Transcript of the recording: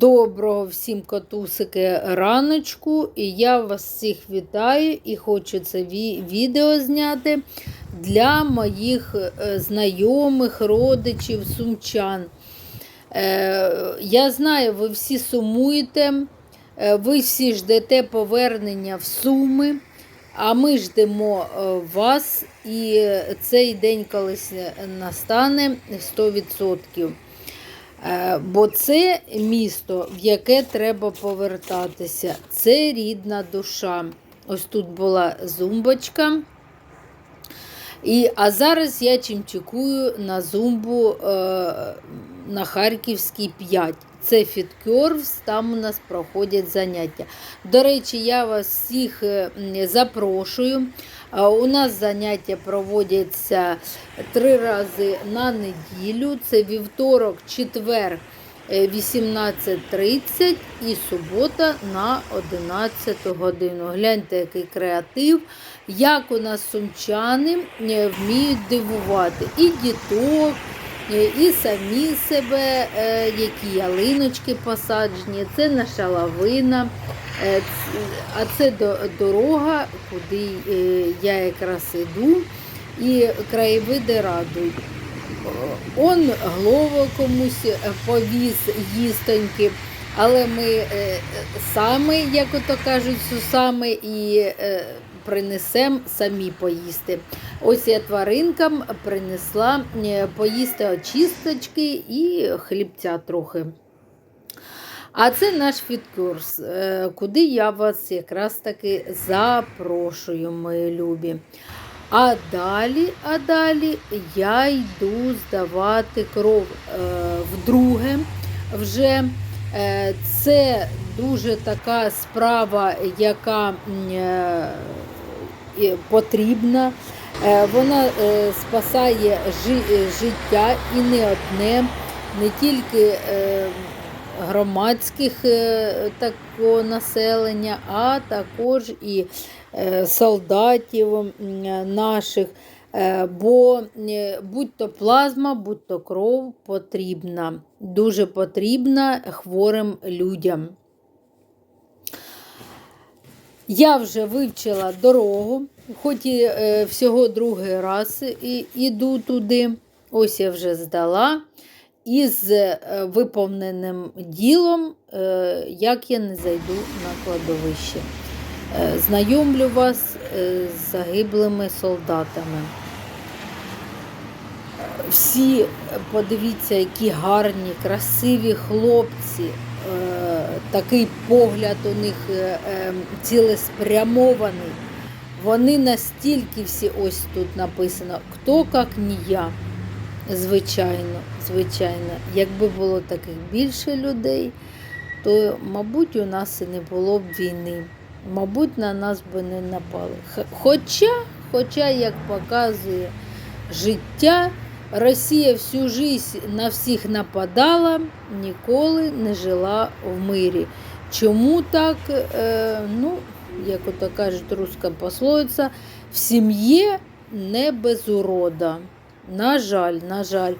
Доброго всім котусики раночку, і я вас всіх вітаю і хочу це відео зняти для моїх е, знайомих, родичів, сумчан. Е, Я знаю, ви всі сумуєте, е, ви всі ждете повернення в Суми, а ми ждемо вас, і цей день колись настане 100%. Е, Бо це місто, в яке треба повертатися. Це рідна душа. Ось тут була зумбочка. І, а зараз я чимчикую на зумбу е, на Харківській 5. Це Фіткервс, там у нас проходять заняття. До речі, я вас всіх е, запрошую. Е, У нас заняття проводяться три рази на неділю. Це вівторок, четвер е, 18.30 і субота на 11 годину. Гляньте, який креатив, як у нас сумчани е, вміють дивувати і діток. е, І самі себе, е, які ялиночки посаджені, це наша лавина, е, а це дорога, куди е, я якраз іду, і краєвиди радують. Он глово комусь е, повіз їстоньки, але ми е, саме, як ото кажуть, сусами і е, принесемо самі поїсти. Ось я тваринкам принесла е, поїсти очисточки і хлібця трохи. А це наш фіткурс, е, куди я вас якраз таки запрошую, мої любі. А далі, а далі я йду здавати кров е, вдруге. Вже Е, це дуже така справа, яка потрібна. Вона спасає життя і не одне, не тільки громадських е, такого населення, а також і е, солдатів наших. Е, Бо е, будь-то плазма, будь-то кров потрібна, дуже потрібна хворим людям. Я вже вивчила дорогу, хоч і всього другий раз іду туди. Ось я вже здала. І з е, виповненим ділом, е, як я не зайду на кладовище. Е, знайомлю вас з загиблими солдатами. Всі, подивіться, які гарні, красиві хлопці. Такий погляд у них цілеспрямований. Вони настільки всі, ось тут написано, хто як не я. Звичайно, звичайно, якби було таких більше людей, то, мабуть, у нас і не було б війни. Мабуть, на нас би не напали. Хоча, хоча, як показує життя, Росія всю життя на всіх нападала, ніколи не жила в мирі. Чому так? Е, ну, як ото кажуть руська пословиця, в сім'ї не без урода. На жаль, на жаль.